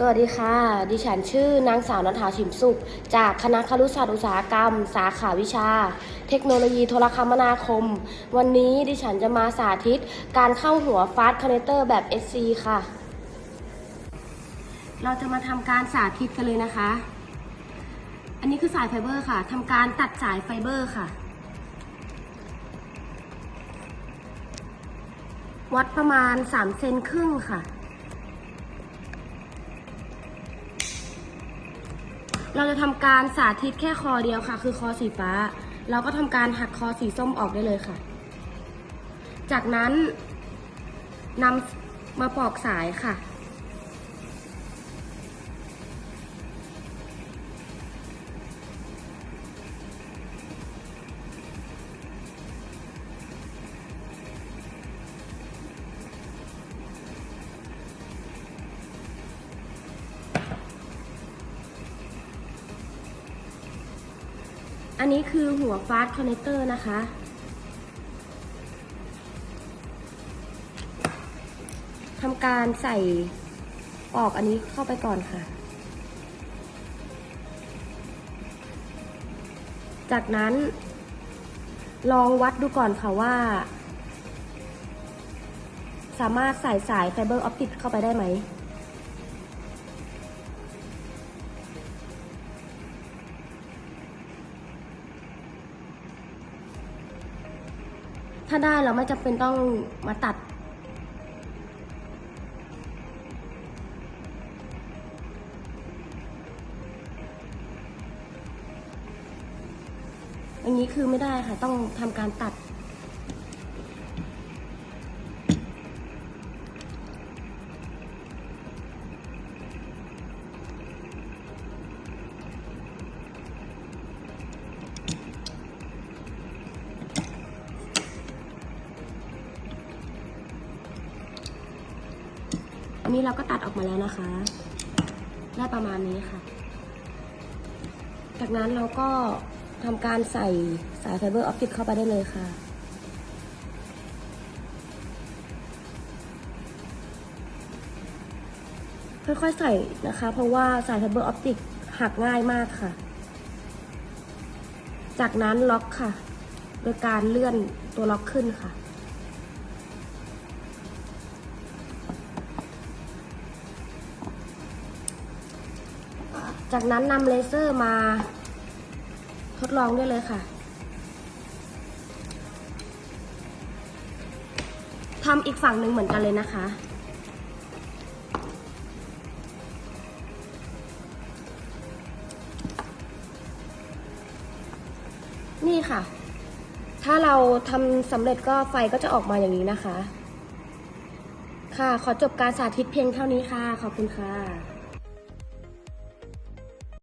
สวัสดีค่ะ ดิฉันชื่อนางสาวนัฐาฉิมสุข จากคณะครุศาสตร์อุตสาหกรรม สาขาวิชา เทคโนโลยีโทรคมนาคม วันนี้ดิฉันจะมาสาธิตการเข้าหัวฟาสต์คอนเนคเตอร์แบบ SC ค่ะ เราจะมาทำการสาธิตกันเลยนะคะ อันนี้คือสายไฟเบอร์ค่ะทำการตัดสายไฟเบอร์ค่ะ วัดประมาณ3เซนครึ่งค่ะ เราจะทำการสาธิตแค่คอเดียวค่ะ คือคอสีฟ้า เราก็ทำการหักคอสีส้มออกได้เลยค่ะ จากนั้นนำมาปอกสายค่ะ อันนี้คือหัวฟาสคอนเนคเตอร์นะคะ ทำการใส่ออกอันนี้เข้าไปก่อนค่ะ จากนั้น ลองวัดดูก่อนค่ะว่า สามารถใส่สายไฟเบอร์ออปติกเข้าไปได้ไหม ถ้าได้เราไม่จำเป็นต้องมาตัด อันนี้คือไม่ได้ค่ะ ต้องทำการตัด อันนี้เราก็ตัดออกมาแล้วนะคะ ได้ประมาณนี้ค่ะ จากนั้นเราก็ทำการใส่สายไฟเบอร์ออปติกเข้าไปได้เลยค่ะค่อยๆใส่นะคะ เพราะว่าสายไฟเบอร์ออปติกหักง่ายมากค่ะ จากนั้นล็อกค่ะ โดยการเลื่อนตัวล็อกขึ้นค่ะ จากนั้นนำเลเซอร์มาทดลองได้เลยค่ะทำอีกฝั่งหนึ่งเหมือนกันเลยนะคะ นี่ค่ะ ถ้าเราทำสำเร็จก็ไฟก็จะออกมาอย่างนี้นะคะ ค่ะ ขอจบการสาธิตเพียงเท่านี้ค่ะ ขอบคุณค่ะ